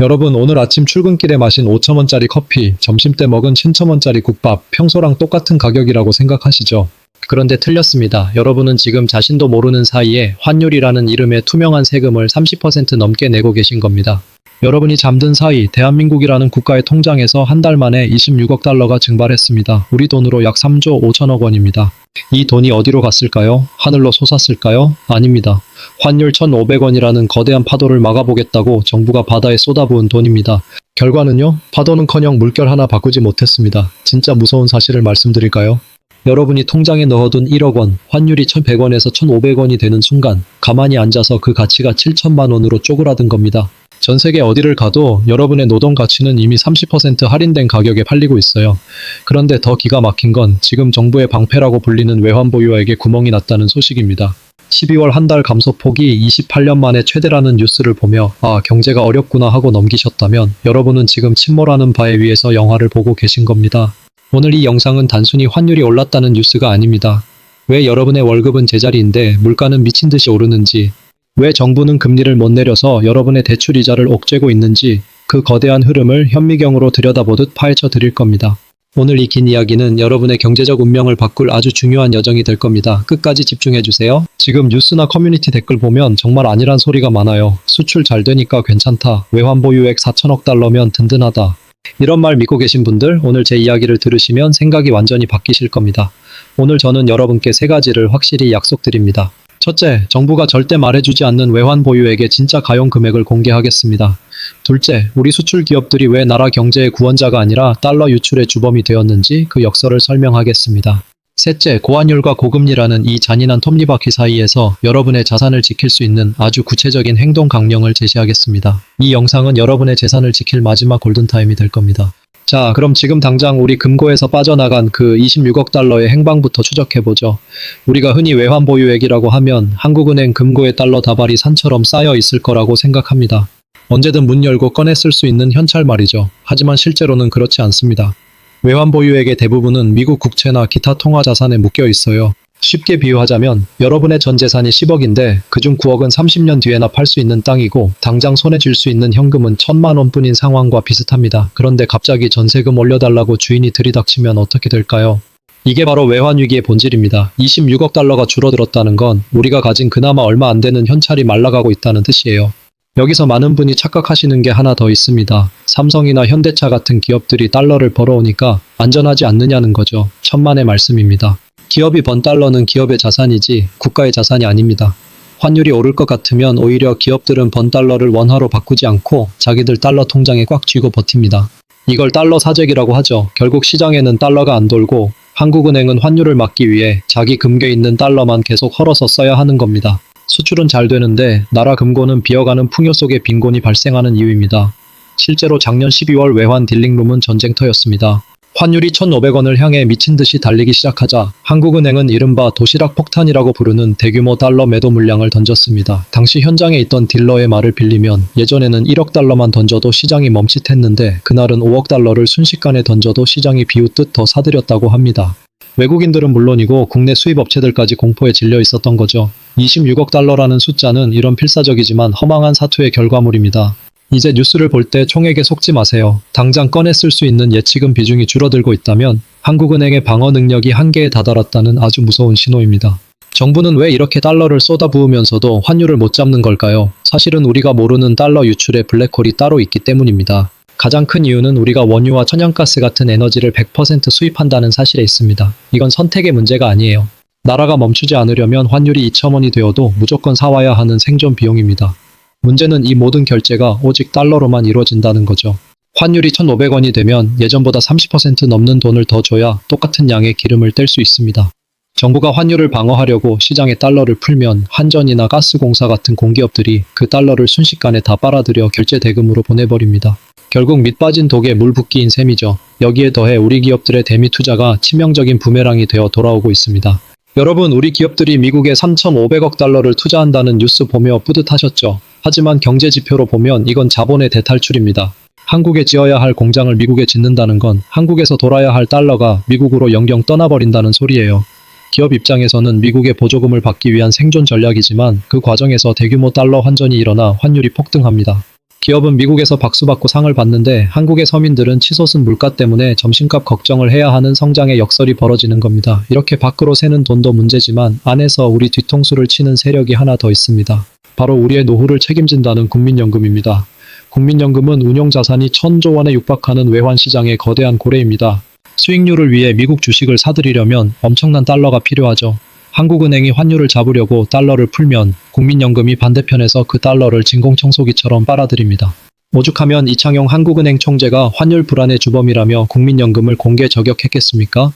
여러분 오늘 아침 출근길에 마신 5천원짜리 커피, 점심때 먹은 7천원짜리 국밥, 평소랑 똑같은 가격이라고 생각하시죠? 그런데 틀렸습니다. 여러분은 지금 자신도 모르는 사이에 환율이라는 이름의 투명한 세금을 30% 넘게 내고 계신 겁니다. 여러분이 잠든 사이 대한민국이라는 국가의 통장에서 한 달 만에 26억 달러가 증발했습니다. 우리 돈으로 약 3조 5천억 원입니다. 이 돈이 어디로 갔을까요? 하늘로 솟았을까요? 아닙니다. 환율 1,500원이라는 거대한 파도를 막아보겠다고 정부가 바다에 쏟아부은 돈입니다. 결과는요? 파도는커녕 물결 하나 바꾸지 못했습니다. 진짜 무서운 사실을 말씀드릴까요? 여러분이 통장에 넣어둔 1억 원, 환율이 1,100원에서 1,500원이 되는 순간 가만히 앉아서 그 가치가 7천만 원으로 쪼그라든 겁니다. 전 세계 어디를 가도 여러분의 노동 가치는 이미 30% 할인된 가격에 팔리고 있어요. 그런데 더 기가 막힌 건 지금 정부의 방패라고 불리는 외환 보유액에 구멍이 났다는 소식입니다. 12월 한 달 감소폭이 28년 만에 최대라는 뉴스를 보며 아 경제가 어렵구나 하고 넘기셨다면 여러분은 지금 침몰하는 바에 위에서 영화를 보고 계신 겁니다. 오늘 이 영상은 단순히 환율이 올랐다는 뉴스가 아닙니다. 왜 여러분의 월급은 제자리인데 물가는 미친 듯이 오르는지, 왜 정부는 금리를 못 내려서 여러분의 대출 이자를 옥죄고 있는지 그 거대한 흐름을 현미경으로 들여다보듯 파헤쳐 드릴 겁니다. 오늘 이 긴 이야기는 여러분의 경제적 운명을 바꿀 아주 중요한 여정이 될 겁니다. 끝까지 집중해 주세요. 지금 뉴스나 커뮤니티 댓글 보면 정말 아니란 소리가 많아요. 수출 잘 되니까 괜찮다. 외환 보유액 4천억 달러면 든든하다. 이런 말 믿고 계신 분들 오늘 제 이야기를 들으시면 생각이 완전히 바뀌실 겁니다. 오늘 저는 여러분께 세 가지를 확실히 약속드립니다. 첫째, 정부가 절대 말해주지 않는 외환 보유액의 진짜 가용 금액을 공개하겠습니다. 둘째, 우리 수출 기업들이 왜 나라 경제의 구원자가 아니라 달러 유출의 주범이 되었는지 그 역설을 설명하겠습니다. 셋째, 고환율과 고금리라는 이 잔인한 톱니바퀴 사이에서 여러분의 자산을 지킬 수 있는 아주 구체적인 행동 강령을 제시하겠습니다. 이 영상은 여러분의 재산을 지킬 마지막 골든타임이 될 겁니다. 자, 그럼 지금 당장 우리 금고에서 빠져나간 그 26억 달러의 행방부터 추적해보죠. 우리가 흔히 외환 보유액이라고 하면 한국은행 금고의 달러 다발이 산처럼 쌓여 있을 거라고 생각합니다. 언제든 문 열고 쓸수 있는 현찰 말이죠. 하지만 실제로는 그렇지 않습니다. 외환 보유액의 대부분은 미국 국채나 기타 통화 자산에 묶여 있어요. 쉽게 비유하자면 여러분의 전 재산이 10억인데 그중 9억은 30년 뒤에나 팔 수 있는 땅이고 당장 손에 쥘 수 있는 현금은 천만 원뿐인 상황과 비슷합니다. 그런데 갑자기 전세금 올려달라고 주인이 들이닥치면 어떻게 될까요? 이게 바로 외환위기의 본질입니다. 26억 달러가 줄어들었다는 건 우리가 가진 그나마 얼마 안 되는 현찰이 말라가고 있다는 뜻이에요. 여기서 많은 분이 착각하시는 게 하나 더 있습니다. 삼성이나 현대차 같은 기업들이 달러를 벌어오니까 안전하지 않느냐는 거죠. 천만의 말씀입니다. 기업이 번 달러는 기업의 자산이지 국가의 자산이 아닙니다. 환율이 오를 것 같으면 오히려 기업들은 번 달러를 원화로 바꾸지 않고 자기들 달러 통장에 꽉 쥐고 버팁니다. 이걸 달러 사재기라고 하죠. 결국 시장에는 달러가 안 돌고 한국은행은 환율을 막기 위해 자기 금괴 있는 달러만 계속 헐어서 써야 하는 겁니다. 수출은 잘 되는데 나라 금고는 비어가는 풍요 속에 빈곤이 발생하는 이유입니다. 실제로 작년 12월 외환 딜링룸은 전쟁터였습니다. 환율이 1,500원을 향해 미친 듯이 달리기 시작하자 한국은행은 이른바 도시락 폭탄이라고 부르는 대규모 달러 매도 물량을 던졌습니다. 당시 현장에 있던 딜러의 말을 빌리면 예전에는 1억 달러만 던져도 시장이 멈칫했는데 그날은 5억 달러를 순식간에 던져도 시장이 비웃듯 더 사들였다고 합니다. 외국인들은 물론이고 국내 수입 업체들까지 공포에 질려 있었던 거죠. 26억 달러라는 숫자는 이런 필사적이지만 허망한 사투의 결과물입니다. 이제 뉴스를 볼 때 총액에 속지 마세요. 당장 쓸수 있는 예치금 비중이 줄어들고 있다면 한국은행의 방어 능력이 한계에 다다랐다는 아주 무서운 신호입니다. 정부는 왜 이렇게 달러를 쏟아부으면서도 환율을 못 잡는 걸까요? 사실은 우리가 모르는 달러 유출의 블랙홀이 따로 있기 때문입니다. 가장 큰 이유는 우리가 원유와 천연가스 같은 에너지를 100% 수입한다는 사실에 있습니다. 이건 선택의 문제가 아니에요. 나라가 멈추지 않으려면 환율이 2천원이 되어도 무조건 사와야 하는 생존 비용입니다. 문제는 이 모든 결제가 오직 달러로만 이루어진다는 거죠. 환율이 1,500원이 되면 예전보다 30% 넘는 돈을 더 줘야 똑같은 양의 기름을 뗄 수 있습니다. 정부가 환율을 방어하려고 시장에 달러를 풀면 한전이나 가스공사 같은 공기업들이 그 달러를 순식간에 다 빨아들여 결제 대금으로 보내버립니다. 결국 밑빠진 독에 물 붓기인 셈이죠. 여기에 더해 우리 기업들의 대미 투자가 치명적인 부메랑이 되어 돌아오고 있습니다. 여러분, 우리 기업들이 미국에 3,500억 달러를 투자한다는 뉴스 보며 뿌듯하셨죠? 하지만 경제 지표로 보면 이건 자본의 대탈출입니다. 한국에 지어야 할 공장을 미국에 짓는다는 건 한국에서 돌아야 할 달러가 미국으로 영영 떠나버린다는 소리예요. 기업 입장에서는 미국의 보조금을 받기 위한 생존 전략이지만 그 과정에서 대규모 달러 환전이 일어나 환율이 폭등합니다. 기업은 미국에서 박수받고 상을 받는데 한국의 서민들은 치솟은 물가 때문에 점심값 걱정을 해야 하는 성장의 역설이 벌어지는 겁니다. 이렇게 밖으로 새는 돈도 문제지만 안에서 우리 뒤통수를 치는 세력이 하나 더 있습니다. 바로 우리의 노후를 책임진다는 국민연금입니다. 국민연금은 운용자산이 천조 원에 육박하는 외환시장의 거대한 고래입니다. 수익률을 위해 미국 주식을 사들이려면 엄청난 달러가 필요하죠. 한국은행이 환율을 잡으려고 달러를 풀면 국민연금이 반대편에서 그 달러를 진공청소기처럼 빨아들입니다. 오죽하면 이창용 한국은행 총재가 환율 불안의 주범이라며 국민연금을 공개 저격했겠습니까?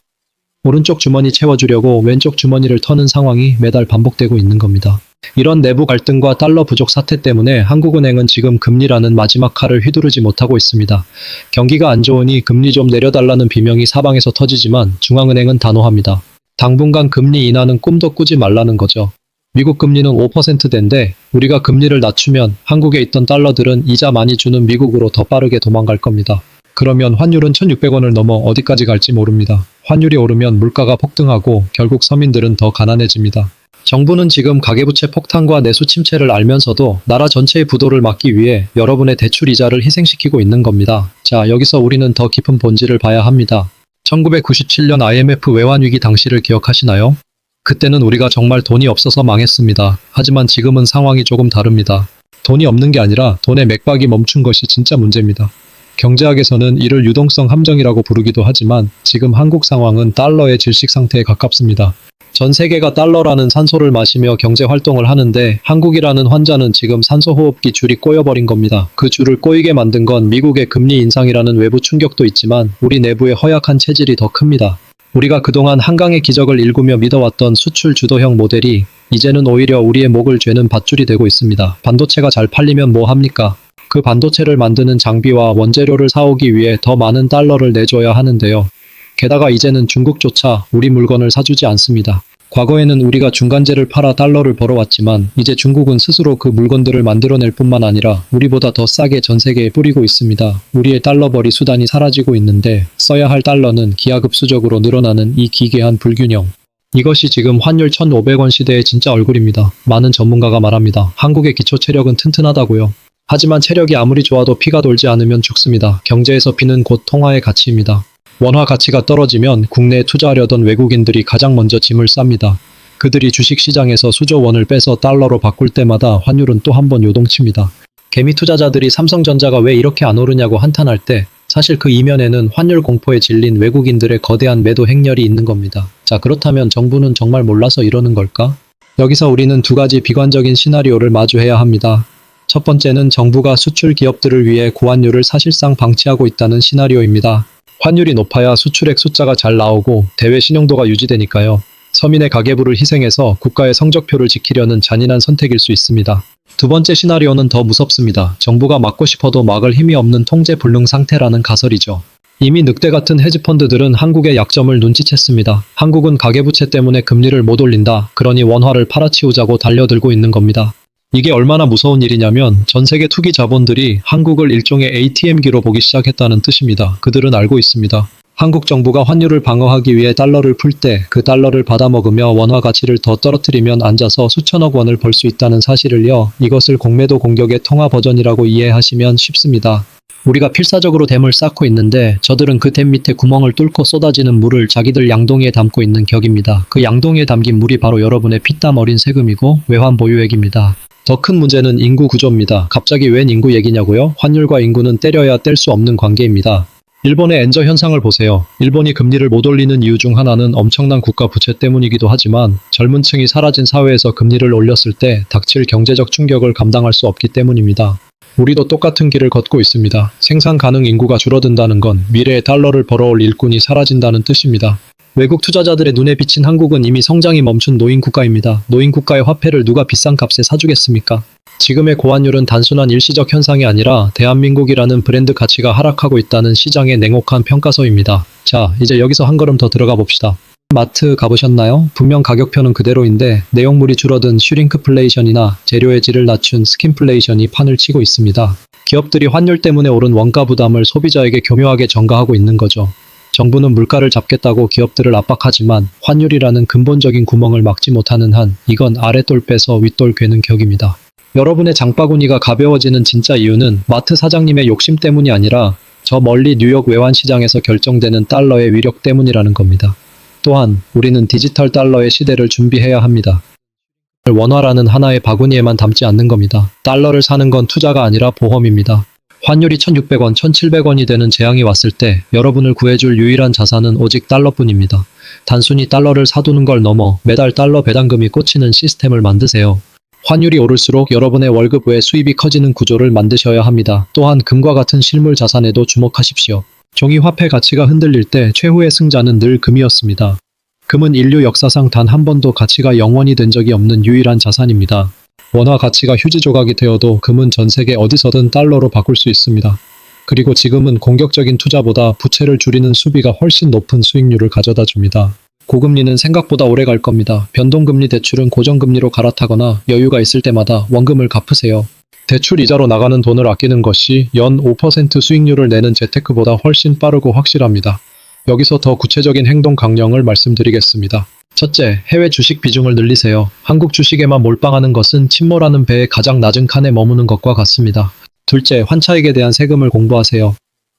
오른쪽 주머니 채워주려고 왼쪽 주머니를 터는 상황이 매달 반복되고 있는 겁니다. 이런 내부 갈등과 달러 부족 사태 때문에 한국은행은 지금 금리라는 마지막 칼을 휘두르지 못하고 있습니다. 경기가 안 좋으니 금리 좀 내려달라는 비명이 사방에서 터지지만 중앙은행은 단호합니다. 당분간 금리 인하는 꿈도 꾸지 말라는 거죠. 미국 금리는 5%대인데 우리가 금리를 낮추면 한국에 있던 달러들은 이자 많이 주는 미국으로 더 빠르게 도망갈 겁니다. 그러면 환율은 1,600원을 넘어 어디까지 갈지 모릅니다. 환율이 오르면 물가가 폭등하고 결국 서민들은 더 가난해집니다. 정부는 지금 가계부채 폭탄과 내수 침체를 알면서도 나라 전체의 부도를 막기 위해 여러분의 대출 이자를 희생시키고 있는 겁니다. 자, 여기서 우리는 더 깊은 본질을 봐야 합니다. 1997년 IMF 외환위기 당시를 기억하시나요? 그때는 우리가 정말 돈이 없어서 망했습니다. 하지만 지금은 상황이 조금 다릅니다. 돈이 없는 게 아니라 돈의 맥박이 멈춘 것이 진짜 문제입니다. 경제학에서는 이를 유동성 함정이라고 부르기도 하지만 지금 한국 상황은 달러의 질식 상태에 가깝습니다. 전 세계가 달러라는 산소를 마시며 경제 활동을 하는데 한국이라는 환자는 지금 산소 호흡기 줄이 꼬여버린 겁니다. 그 줄을 꼬이게 만든 건 미국의 금리 인상이라는 외부 충격도 있지만 우리 내부의 허약한 체질이 더 큽니다. 우리가 그동안 한강의 기적을 일구며 믿어왔던 수출 주도형 모델이 이제는 오히려 우리의 목을 죄는 밧줄이 되고 있습니다. 반도체가 잘 팔리면 뭐 합니까? 그 반도체를 만드는 장비와 원재료를 사오기 위해 더 많은 달러를 내줘야 하는데요. 게다가 이제는 중국조차 우리 물건을 사주지 않습니다. 과거에는 우리가 중간재를 팔아 달러를 벌어왔지만 이제 중국은 스스로 그 물건들을 만들어낼 뿐만 아니라 우리보다 더 싸게 전 세계에 뿌리고 있습니다. 우리의 달러 벌이 수단이 사라지고 있는데 써야 할 달러는 기하급수적으로 늘어나는 이 기괴한 불균형. 이것이 지금 환율 1,500원 시대의 진짜 얼굴입니다. 많은 전문가가 말합니다. 한국의 기초 체력은 튼튼하다고요. 하지만 체력이 아무리 좋아도 피가 돌지 않으면 죽습니다. 경제에서 피는 곧 통화의 가치입니다. 원화 가치가 떨어지면 국내에 투자하려던 외국인들이 가장 먼저 짐을 쌉니다. 그들이 주식시장에서 수조 원을 빼서 달러로 바꿀 때마다 환율은 또 한 번 요동칩니다. 개미 투자자들이 삼성전자가 왜 이렇게 안 오르냐고 한탄할 때 사실 그 이면에는 환율 공포에 질린 외국인들의 거대한 매도 행렬이 있는 겁니다. 자, 그렇다면 정부는 정말 몰라서 이러는 걸까? 여기서 우리는 두 가지 비관적인 시나리오를 마주해야 합니다. 첫 번째는 정부가 수출 기업들을 위해 고환율을 사실상 방치하고 있다는 시나리오입니다. 환율이 높아야 수출액 숫자가 잘 나오고 대외 신용도가 유지되니까요. 서민의 가계부를 희생해서 국가의 성적표를 지키려는 잔인한 선택일 수 있습니다. 두 번째 시나리오는 더 무섭습니다. 정부가 막고 싶어도 막을 힘이 없는 통제 불능 상태라는 가설이죠. 이미 늑대 같은 헤지펀드들은 한국의 약점을 눈치챘습니다. 한국은 가계부채 때문에 금리를 못 올린다. 그러니 원화를 팔아치우자고 달려들고 있는 겁니다. 이게 얼마나 무서운 일이냐면 전 세계 투기 자본들이 한국을 일종의 ATM기로 보기 시작했다는 뜻입니다. 그들은 알고 있습니다. 한국 정부가 환율을 방어하기 위해 달러를 풀 때 그 달러를 받아먹으며 원화 가치를 더 떨어뜨리면 앉아서 수천억 원을 벌 수 있다는 사실을요. 이것을 공매도 공격의 통화 버전이라고 이해하시면 쉽습니다. 우리가 필사적으로 댐을 쌓고 있는데 저들은 그 댐 밑에 구멍을 뚫고 쏟아지는 물을 자기들 양동이에 담고 있는 격입니다. 그 양동이에 담긴 물이 바로 여러분의 피땀 어린 세금이고 외환 보유액입니다. 더 큰 문제는 인구 구조입니다. 갑자기 웬 인구 얘기냐고요? 환율과 인구는 때려야 뗄 수 없는 관계입니다. 일본의 엔저 현상을 보세요. 일본이 금리를 못 올리는 이유 중 하나는 엄청난 국가 부채 때문이기도 하지만 젊은 층이 사라진 사회에서 금리를 올렸을 때 닥칠 경제적 충격을 감당할 수 없기 때문입니다. 우리도 똑같은 길을 걷고 있습니다. 생산 가능 인구가 줄어든다는 건 미래의 달러를 벌어올 일꾼이 사라진다는 뜻입니다. 외국 투자자들의 눈에 비친 한국은 이미 성장이 멈춘 노인 국가입니다. 노인 국가의 화폐를 누가 비싼 값에 사주겠습니까? 지금의 고환율은 단순한 일시적 현상이 아니라 대한민국이라는 브랜드 가치가 하락하고 있다는 시장의 냉혹한 평가서입니다. 자, 이제 여기서 한 걸음 더 들어가 봅시다. 마트 가보셨나요? 분명 가격표는 그대로인데 내용물이 줄어든 슈링크플레이션이나 재료의 질을 낮춘 스킨플레이션이 판을 치고 있습니다. 기업들이 환율 때문에 오른 원가 부담을 소비자에게 교묘하게 전가하고 있는 거죠. 정부는 물가를 잡겠다고 기업들을 압박하지만 환율이라는 근본적인 구멍을 막지 못하는 한 이건 아랫돌 빼서 윗돌 괴는 격입니다. 여러분의 장바구니가 가벼워지는 진짜 이유는 마트 사장님의 욕심 때문이 아니라 저 멀리 뉴욕 외환시장에서 결정되는 달러의 위력 때문이라는 겁니다. 또한 우리는 디지털 달러의 시대를 준비해야 합니다. 원화라는 하나의 바구니에만 담지 않는 겁니다. 달러를 사는 건 투자가 아니라 보험입니다. 환율이 1600원, 1700원이 되는 재앙이 왔을 때 여러분을 구해줄 유일한 자산은 오직 달러뿐입니다. 단순히 달러를 사두는 걸 넘어 매달 달러 배당금이 꽂히는 시스템을 만드세요. 환율이 오를수록 여러분의 월급 외 수입이 커지는 구조를 만드셔야 합니다. 또한 금과 같은 실물 자산에도 주목하십시오. 종이 화폐 가치가 흔들릴 때 최후의 승자는 늘 금이었습니다. 금은 인류 역사상 단 한 번도 가치가 영원이 된 적이 없는 유일한 자산입니다. 원화 가치가 휴지 조각이 되어도 금은 전 세계 어디서든 달러로 바꿀 수 있습니다. 그리고 지금은 공격적인 투자보다 부채를 줄이는 수비가 훨씬 높은 수익률을 가져다 줍니다. 고금리는 생각보다 오래 갈 겁니다. 변동금리 대출은 고정금리로 갈아타거나 여유가 있을 때마다 원금을 갚으세요. 대출 이자로 나가는 돈을 아끼는 것이 연 5% 수익률을 내는 재테크보다 훨씬 빠르고 확실합니다. 여기서 더 구체적인 행동 강령을 말씀드리겠습니다. 첫째, 해외 주식 비중을 늘리세요. 한국 주식에만 몰빵하는 것은 침몰하는 배의 가장 낮은 칸에 머무는 것과 같습니다. 둘째, 환차익에 대한 세금을 공부하세요.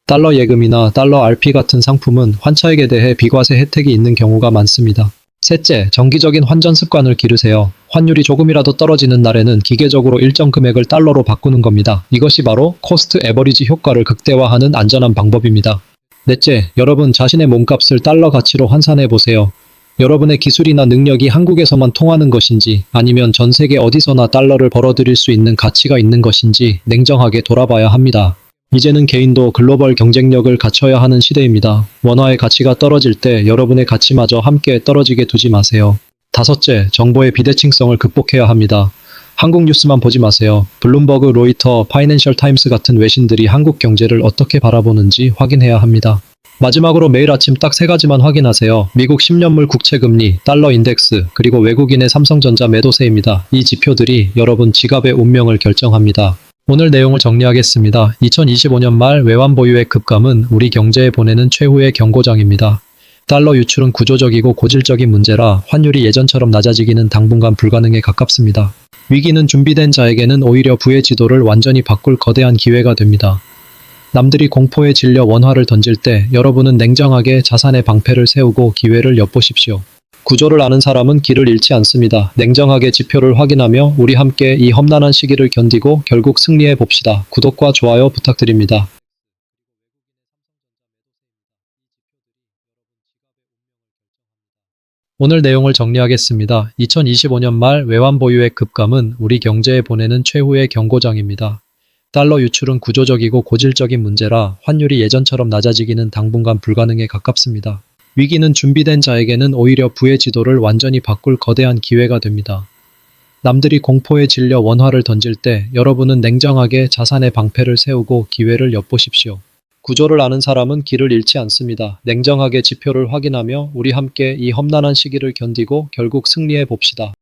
달러 예금이나 달러 RP 같은 상품은 환차익에 대해 비과세 혜택이 있는 경우가 많습니다. 셋째, 정기적인 환전 습관을 기르세요. 환율이 조금이라도 떨어지는 날에는 기계적으로 일정 금액을 달러로 바꾸는 겁니다. 이것이 바로 코스트 에버리지 효과를 극대화하는 안전한 방법입니다. 넷째, 여러분 자신의 몸값을 달러 가치로 환산해 보세요. 여러분의 기술이나 능력이 한국에서만 통하는 것인지 아니면 전 세계 어디서나 달러를 벌어들일 수 있는 가치가 있는 것인지 냉정하게 돌아봐야 합니다. 이제는 개인도 글로벌 경쟁력을 갖춰야 하는 시대입니다. 원화의 가치가 떨어질 때 여러분의 가치마저 함께 떨어지게 두지 마세요. 다섯째, 정보의 비대칭성을 극복해야 합니다. 한국 뉴스만 보지 마세요. 블룸버그, 로이터, 파이낸셜 타임스 같은 외신들이 한국 경제를 어떻게 바라보는지 확인해야 합니다. 마지막으로 매일 아침 딱 세 가지만 확인하세요. 미국 10년물 국채금리, 달러 인덱스, 그리고 외국인의 삼성전자 매도세입니다. 이 지표들이 여러분 지갑의 운명을 결정합니다. 오늘 내용을 정리하겠습니다. 2025년 말 외환 보유액 급감은 우리 경제에 보내는 최후의 경고장입니다. 달러 유출은 구조적이고 고질적인 문제라 환율이 예전처럼 낮아지기는 당분간 불가능에 가깝습니다. 위기는 준비된 자에게는 오히려 부의 지도를 완전히 바꿀 거대한 기회가 됩니다. 남들이 공포에 질려 원화를 던질 때 여러분은 냉정하게 자산의 방패를 세우고 기회를 엿보십시오. 구조를 아는 사람은 길을 잃지 않습니다. 냉정하게 지표를 확인하며 우리 함께 이 험난한 시기를 견디고 결국 승리해 봅시다. 구독과 좋아요 부탁드립니다. 오늘 내용을 정리하겠습니다. 2025년 말 외환 보유액 급감은 우리 경제에 보내는 최후의 경고장입니다. 달러 유출은 구조적이고 고질적인 문제라 환율이 예전처럼 낮아지기는 당분간 불가능에 가깝습니다. 위기는 준비된 자에게는 오히려 부의 지도를 완전히 바꿀 거대한 기회가 됩니다. 남들이 공포에 질려 원화를 던질 때 여러분은 냉정하게 자산의 방패를 세우고 기회를 엿보십시오. 구조를 아는 사람은 길을 잃지 않습니다. 냉정하게 지표를 확인하며 우리 함께 이 험난한 시기를 견디고 결국 승리해 봅시다.